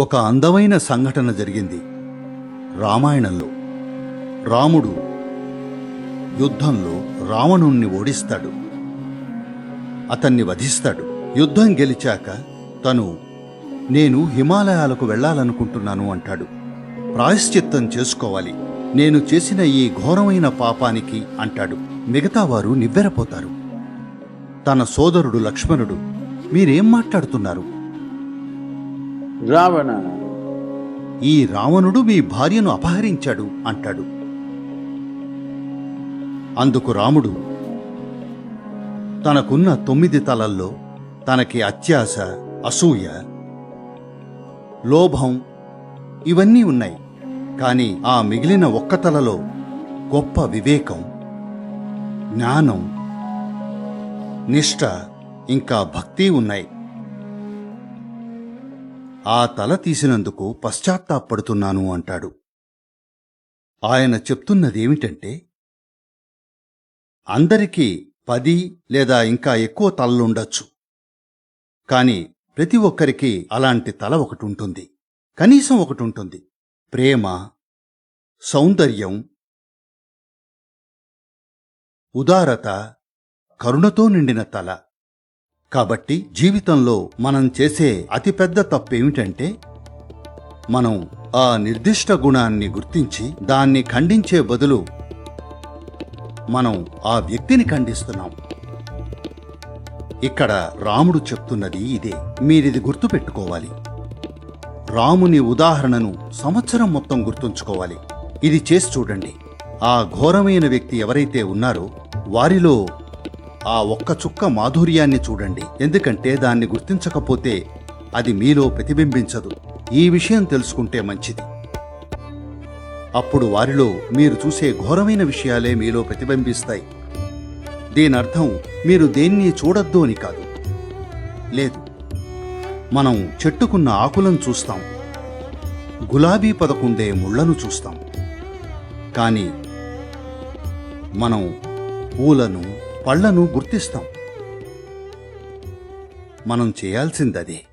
ఒక అందమైన సంఘటన జరిగింది రామాయణంలో. రాముడు యుద్ధంలో రావణుణ్ణి ఓడిస్తాడు. అతన్ని వధిస్తాడు. యుద్ధం గెలిచాక తను నేను హిమాలయాలకు వెళ్ళాలనుకుంటున్నాను అంటాడు. ప్రాయశ్చిత్తం చేసుకోవాలి. నేను చేసిన ఈ ఘోరమైన పాపానికి అంటాడు. మిగతా వారు నివ్వెరపోతారు. తన సోదరుడు లక్ష్మణుడు మీరేం మాట్లాడుతున్నారు? రావణ. ఈ రావణుడు మీ భార్యను అపహరించాడు అంటాడు. అందుకు రాముడు తనకున్న తొమ్మిది తలల్లో తనకి అత్యాశ అసూయ లోభం ఇవన్నీ ఉన్నాయి. కానీ ఆ మిగిలిన ఒక్క తలలో గొప్ప వివేకం జ్ఞానం నిష్ఠ ఇంకా భక్తి ఉన్నాయి. ఆ తల తీసినందుకు పశ్చాత్తాపడుతున్నాను అంటాడు. ఆయన చెప్తున్నదేమిటంటే అందరికీ పది లేదా ఇంకా ఎక్కువ తలలుండొచ్చు. కాని ప్రతి ఒక్కరికి అలాంటి తల ఒకటి ఉంటుంది కనీసం ఒకటి ఉంటుంది ప్రేమ సౌందర్యం ఉదారత కరుణతో నిండిన తల. కాబట్టి జీవితంలో మనం చేసే అతిపెద్ద తప్పేమిటంటే మనం ఆ నిర్దిష్ట గుణాన్ని గుర్తించి దాన్ని ఖండించే బదులు మనం ఆ వ్యక్తిని ఖండిస్తున్నాం. ఇక్కడ రాముడు చెప్తున్నది ఇదే. మీరిది గుర్తుపెట్టుకోవాలి. రాముని ఉదాహరణను సంవత్సరం మొత్తం గుర్తుంచుకోవాలి. ఇది చేసి చూడండి. ఆ ఘోరమైన వ్యక్తి ఎవరైతే ఉన్నారో వారిలో ఆ ఒక్క చుక్క మాధుర్యాన్ని చూడండి. ఎందుకంటే దాన్ని గుర్తించకపోతే అది మీలో ప్రతిబింబించదు. ఈ విషయం తెలుసుకుంటే మంచిది. అప్పుడు వారిలో మీరు చూసే ఘోరమైన విషయాలే మీలో ప్రతిబింబిస్తాయి. దీనర్థం మీరు దేన్ని చూడొద్దు అని కాదు. లేదు. మనం చెట్టుకున్న ఆకులను చూస్తాం. గులాబీ పదకుండే ముళ్ళను చూస్తాం. కానీ మనం పూలను పళ్ళను గుర్తిస్తాం. మనం చేయాల్సిందదే.